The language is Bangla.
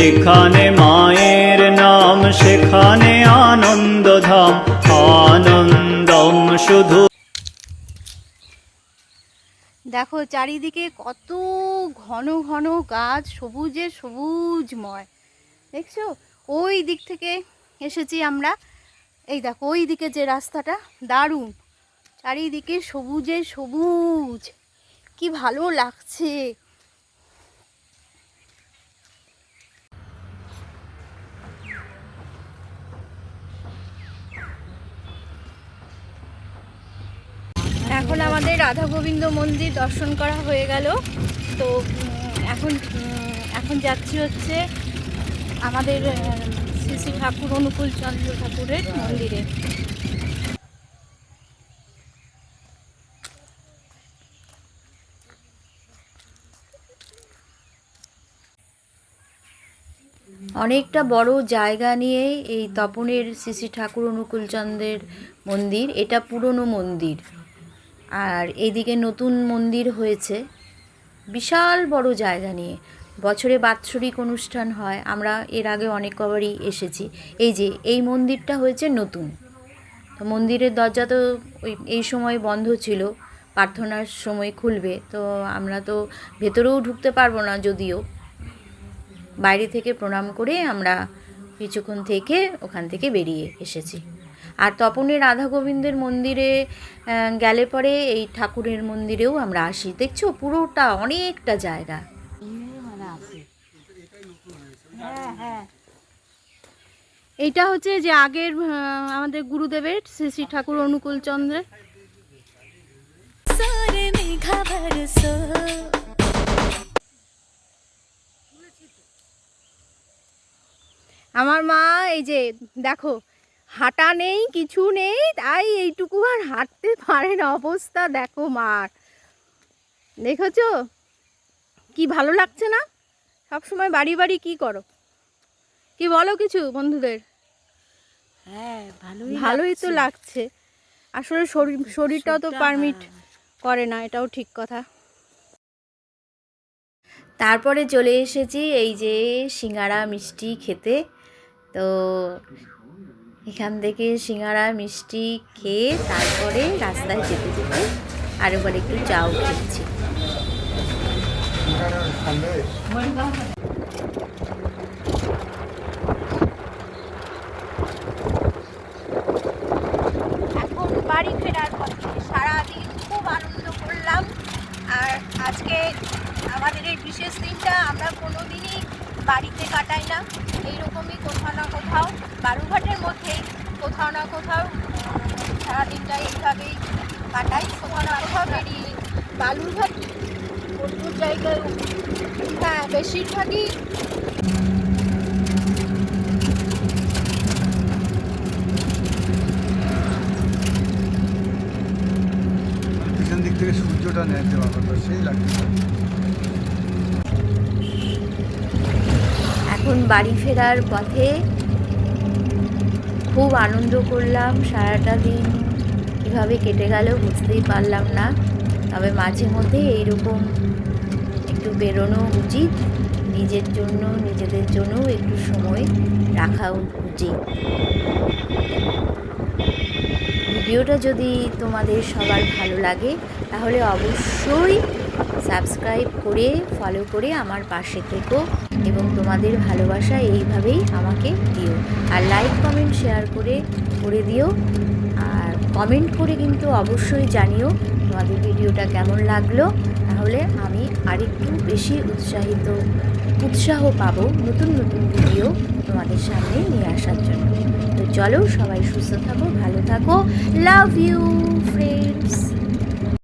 যেখানে মায়ের নাম, সেখানে আনন্দধাম। আনন্দম শুধু দেখো, চারিদিকে কত ঘন ঘন গাছ, সবুজে সবুজময়। দেখছ? ওই দিক থেকে এসেছি আমরা। এই দেখো, ওই দিকে যে রাস্তাটা, দারুণ। চারিদিকে সবুজে সবুজ। কি ভালো লাগছে। এখন আমাদের রাধা গোবিন্দ মন্দির দর্শন করা হয়ে গেল। তো এখন এখন যাচ্ছি হচ্ছে আমাদের শ্রী শ্রী ঠাকুর অনুকূল চন্দ্র ঠাকুরের মন্দিরে। অনেকটা বড় জায়গা নিয়ে এই তপনের শ্রী ঠাকুর অনুকূলচন্দ্রের মন্দির, এটা পুরনো মন্দির। আর এইদিকে নতুন মন্দির হয়েছে। বিশাল বড় জায়গা নিয়ে। বছরে বাৎসরিক অনুষ্ঠান হয়। আমরা এর আগে অনেক কবারই এসেছি। এই যে, এই মন্দিরটা হয়েছে নতুন। তো মন্দিরের দরজা তো ওই, এই সময় বন্ধ ছিল। প্রার্থনার সময় খুলবে। তো আমরা তো ভেতরেও ঢুকতে পারব না যদিও। বাইরে থেকে প্রণাম করে আমরা কিছুক্ষণ থেকে ওখান থেকে বেরিয়ে এসেছি। আর তপনের রাধা গোবিন্দের মন্দিরে গেলে পরে এই ঠাকুরের মন্দিরেও আমরা আসি। দেখছ, পুরোটা অনেকটা জায়গা। এইটা হচ্ছে যে আগের আমাদের গুরুদেবের শ্রী শ্রী ঠাকুর অনুকূল চন্দ্রের। আমার মা, এই যে, দেখো হাঁটা নেই কিছু নেই তাই এইটুকু আর হাঁটতে পারে না অবস্থা দেখো মার। দেখেছ? কি ভালো লাগছে না? সব সময় বাড়ি বাড়ি কি করো? কি বলো কিছু বন্ধুদের? হ্যাঁ ভালোই ভালোই তো লাগছে। আসলে শরীর শরীরটাও তো পারমিট। করে না এটাও ঠিক কথা। তারপরে চলে এসেছি এই যে সিঙ্গারা মিষ্টি খেতে। তো এখান থেকে সিঙ্গারা, মিষ্টি খেয়ে তারপরে রাস্তায় যেতে যেতে আর এবার একটু চাও খেয়েছি। এখন বাড়ি ফেরার সারাদিন খুব আনন্দ করলাম। আর আজকে আমাদের এই বিশেষ দিনটা আমরা কোনো দিনই বাড়িতে কাটাই না। এইরকমই কোথাও না কোথাও বালুঘাটের মধ্যেই কোথাও না কোথাও? সারাদিনটা এইভাবেই কাটাই। কোথাও না কোথাও বেরিয়ে বালুরঘাট অন্য জায়গায় হ্যাঁ বেশিরভাগই পিছন দিক থেকে সূর্যটা সেই লাগছে এখন বাড়ি ফেরার পথে খুব আনন্দ করলাম, সারাটা দিন কীভাবে কেটে গেল বুঝতেই পারলাম না। তবে মাঝে মধ্যে এইরকম একটু বেরোনো উচিত, নিজের জন্য, নিজেদের জন্য একটু সময় রাখা উচিত। ভিডিওটা যদি তোমাদের সবার ভালো লাগে, তাহলে অবশ্যই সাবস্ক্রাইব করে ফলো করে আমার পাশে থেকো। এবং তোমাদের ভালোবাসা এইভাবেই আমাকে দিও। আর লাইক কমেন্ট শেয়ার করে করে দিও। আর কমেন্ট করে কিন্তু অবশ্যই জানিও তোমাদের ভিডিওটা কেমন লাগল। তাহলে আমি আরেকটু বেশি উৎসাহিত, উৎসাহ পাবো নতুন নতুন ভিডিও তোমাদের সামনে নিয়ে আসার জন্য। তো চলো সবাই সুস্থ থাকো, ভালো থাকো। Love you friends